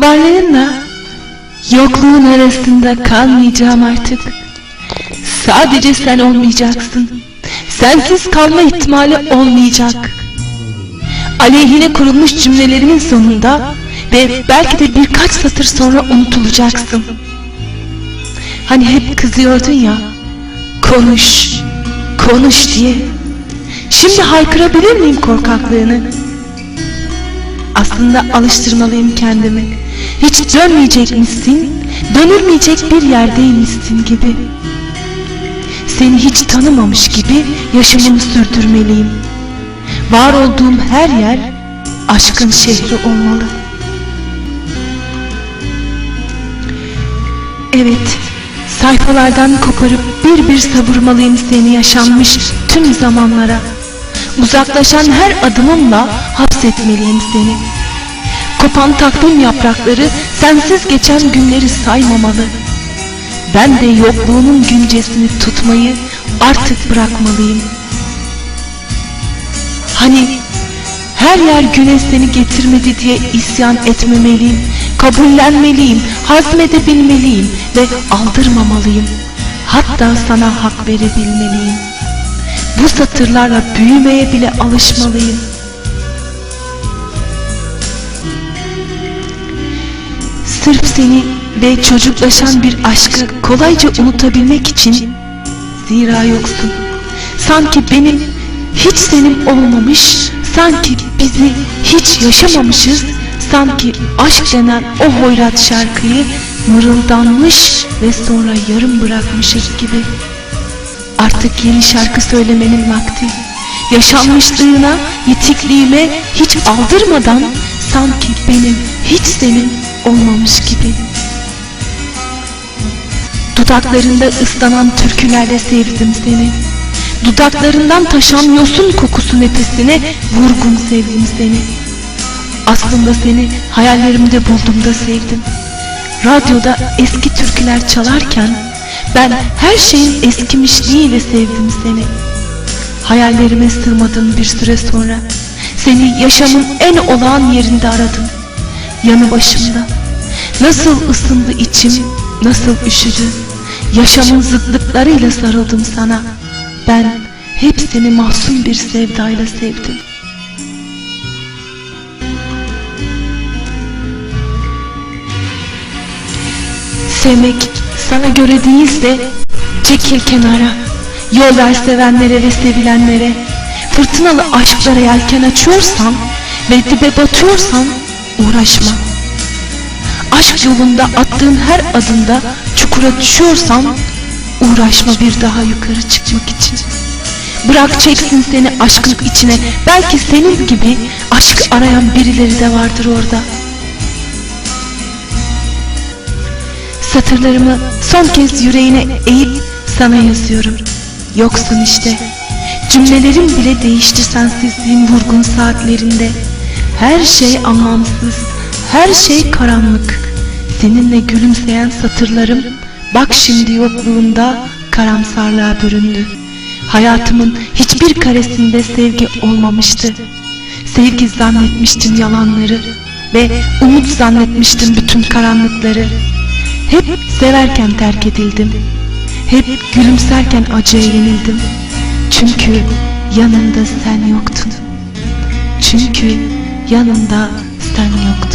Varlığınla yokluğun arasında kalmayacağım artık. Sadece sen olmayacaksın. Sensiz kalma ihtimali olmayacak. Aleyhine kurulmuş cümlelerimin sonunda ve belki de birkaç satır sonra unutulacaksın. Hani hep kızıyordun ya, konuş, konuş diye. Şimdi haykırabilir miyim korkaklığını? Aslında alıştırmalıyım kendimi. Hiç dönmeyecekmişsin, dönülmeyecek bir yerdeymişsin gibi. Seni hiç tanımamış gibi yaşamımı sürdürmeliyim. Var olduğum her yer aşkın şehri olmalı. Evet, sayfalardan koparıp bir bir savurmalıyım seni yaşanmış tüm zamanlara. Uzaklaşan her adımımla hapsetmeliyim seni. Kopan takvim yaprakları sensiz geçen günleri saymamalı. Ben de yokluğunun güncesini tutmayı artık bırakmalıyım. Hani her yer güne seni getirmedi diye isyan etmemeliyim, kabullenmeliyim, hazmedebilmeliyim ve aldırmamalıyım. Hatta sana hak verebilmeliyim. Bu satırlarla büyümeye bile alışmalıyım. Sırf seni ve çocuklaşan bir aşkı kolayca unutabilmek için zira yoksun. Sanki benim hiç senin olmamış, sanki bizi hiç yaşamamışız, sanki aşk denen o hoyrat şarkıyı mırıldanmış ve sonra yarım bırakmışız gibi. Artık yeni şarkı söylemenin vakti. Yaşanmışlığına, yitikliğime hiç aldırmadan sanki benim hiç senin olmamış gibi. Dudaklarında ıslanan türkülerle sevdim seni. Dudaklarından taşan yosun kokusu nefesine vurgun sevdim seni. Aslında seni hayallerimde buldum da sevdim. Radyoda eski türküler çalarken ben her şeyin eskimişliğiyle sevdim seni. Hayallerime sığmadın bir süre sonra. Seni yaşamın en olağan yerinde aradım. Yanı başımda. Nasıl ısındı içim, nasıl üşüdü. Yaşamın zıtlıklarıyla sarıldım sana. Ben hep seni mahzun bir sevdayla sevdim. Sevmek sana göre değilse çekil kenara. Yol ver sevenlere ve sevilenlere. Fırtınalı aşklara yelken açıyorsan ve dibe batıyorsan uğraşma. Aşk yolunda attığın her adımda çukura düşüyorsan uğraşma bir daha yukarı çıkmak için. Bırak çeksin seni aşkın içine. Belki senin gibi aşkı arayan birileri de vardır orada. Satırlarımı son kez yüreğine eğip sana yazıyorum. Yoksun işte. Cümlelerim bile değişti sensizliğin vurgun saatlerinde. Her şey anlamsız, her şey karanlık. Seninle gülümseyen satırlarım bak şimdi yokluğunda karamsarlığa büründü. Hayatımın hiçbir karesinde sevgi olmamıştı. Sevgi zannetmiştim yalanları ve umut zannetmiştim bütün karanlıkları. Hep severken terk edildim. Hep gülümserken acıya yenildim. Çünkü yanımda sen yoktun. Çünkü yanımda sen yoktun.